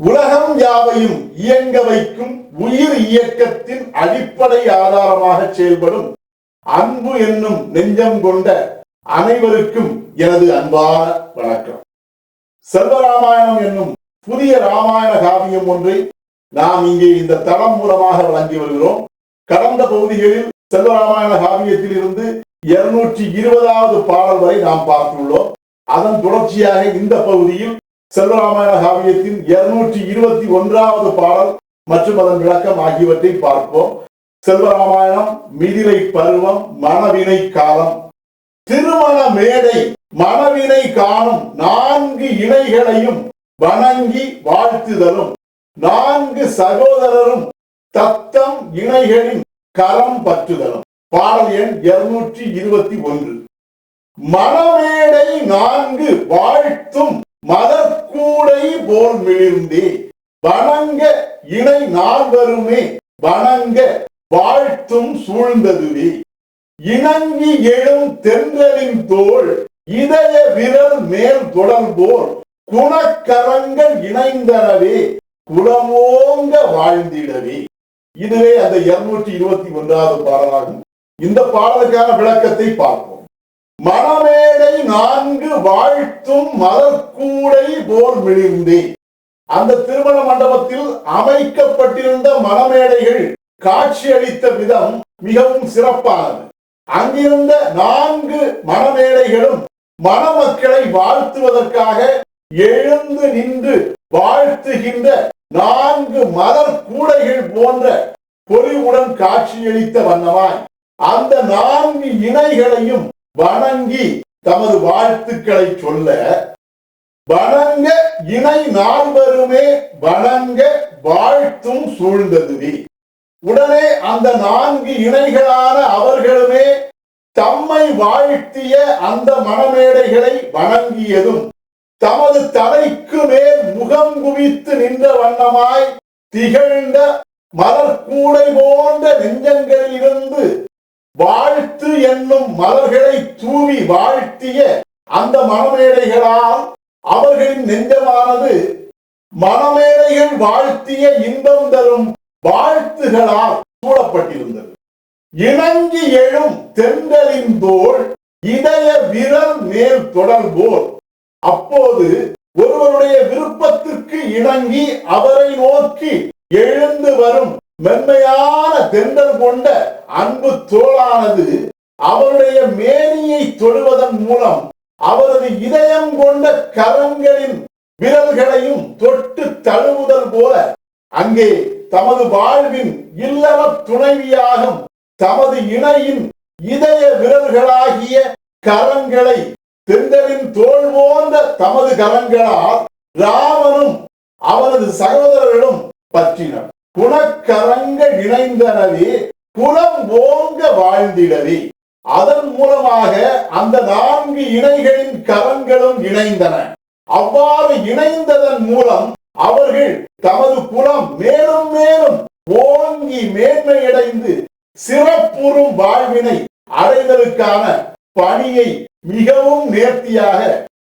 உலகம் யாவையும் இயங்க வைக்கும் உயிர் இயக்கத்தின் அடிப்படை ஆதாரமாக செயல்படும் அன்பு என்னும் நெஞ்சம் கொண்ட அனைவருக்கும் எனது அன்பான வணக்கம். செல்வராமாயணம் என்னும் புதிய ராமாயண காவியம் ஒன்றை நாம் இங்கே இந்த தளம் மூலமாக வழங்கி வருகிறோம். கடந்த பகுதிகளில் செல்வராமாயண காவியத்தில் இருந்து இருநூற்றி இருபதாவது பாடல் வரை நாம் பார்த்துள்ளோம். அதன் தொடர்ச்சியாக இந்த பகுதியில் செல்வராமாயண காவியத்தின் இருநூற்றி இருபத்தி ஒன்றாவது பாடல் மற்றும் அதன் விளக்கம் ஆகியவற்றை பார்ப்போம். செல்வராமாயணம் மிதிலை பருவம் மனவினை காலம். திருமண மேடை மனவினை காணும் நான்கு இணைகளையும் வணங்கி வாழ்த்துதலும். நான்கு சகோதரரும் தத்தம் இணைகளின் கரம் பற்றுதலும். பாடல் எண் இருநூற்றி இருபத்தி ஒன்று. மணமேடை நான்கு வாழ்த்தும் மதக்கூடை போல் மிளிர்ந்தே வணங்க இணை நால்வருமே வணங்க வாழ்த்தும் சூழ்ந்ததுவே. இணங்கி எழும் தென்றலின் தோல் இதய விரல் மேல் தொடர்போல் குணக்கரங்கள் இணைந்தனவே குலமோங்க வாழ்ந்திடவே. இதுவே அந்த இருநூற்றி இருபத்தி ஒன்றாவது பாடலாகும். இந்த பாடலுக்கான விளக்கத்தை பார்ப்போம். மணமேடை நான்கு வாழ்த்தும் மலர்கூடை போல் மிளிர்ந்தே அந்த திருமண மண்டபத்தில் அமைக்கப்பட்டிருந்த மணமேடைகள் காட்சியளித்த விதம் மிகவும் சிறப்பானது. அங்கிருந்த நான்கு மணமேடைகளும் மணமக்களை வாழ்த்துவதற்காக எழுந்து நின்று வாழ்த்துகின்ற நான்கு மலர் கூடைகள் போன்ற பொலிவுடன் காட்சியளித்த வண்ணமாய் அந்த நான்கு இணைகளையும் வணங்கி தமது வாழ்த்துக்களை சொல்ல வணங்க இணை நால்வருமே வணங்க வாழ்த்தும் சூழ்ந்ததுவே உடனே அந்த நான்கு இணைகளான அவர்களுமே தம்மை வாழ்த்திய அந்த மணமேடைகளை வணங்கியதும் தமது தலைக்கு மேல் முகம் குவித்து நின்ற வண்ணமாய் திகழ்ந்த மலர்கூடை போன்ற நெஞ்சங்களிலிருந்து வாழ்த்து என்னும் மலர்களை தூவி வாழ்த்திய அந்த மனமேடைகளால் அவர்களின் நெஞ்சமானது மனமேடைகள் வாழ்த்திய இன்பம் தரும் வாழ்த்துகளால் சூழப்பட்டிருந்தது. இணங்கி எழும் தென்றலின் தோல் இதய விரல் மேல் தொடர்போல். அப்போது ஒருவருடைய விருப்பத்திற்கு இணங்கி அவரை நோக்கி எழுந்து வரும் மென்மையான தென்றல் கொண்ட அன்பு தோளானது அவருடைய மேனியை தொடுவதன் மூலம் அவரது இதயம் கொண்ட கரங்களின் விரல்களையும் தொட்டு தழுவுதல் போல அங்கே தமது வாழ்வின் இல்லற துணைவியாகும் தமது இணையின் இதய விரல்களாகிய கரங்களை தென்றலின் தோல் போன்ற தமது கரங்களால் ராமனும் அவனது சகோதரர்களும் பற்றினர். குணக்கரங்கள் இணைந்தனவே குலம் ஓங்க வாழ்ந்திடவே அதன் மூலமாக அந்த நான்கு இணைகளின் கரங்களும் இணைந்தன. அவ்வாறு இணைந்ததன் மூலம் அவர்கள் தமது குலம் மேலும் மேலும் ஓங்கி மேன்மையடைந்து சிறப்புறும் வாழ்வினை அடைதலுக்கான பணியை மிகவும் நேர்த்தியாக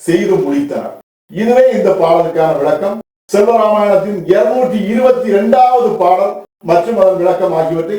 செய்து முடித்தனர். இதுவே இந்த பாடலுக்கான விளக்கம். செல்வராமாயணத்தின் இருநூற்றி இருபத்தி இரண்டாவது பாடல் மற்றும் அதன் விளக்கம் ஆகியவற்றை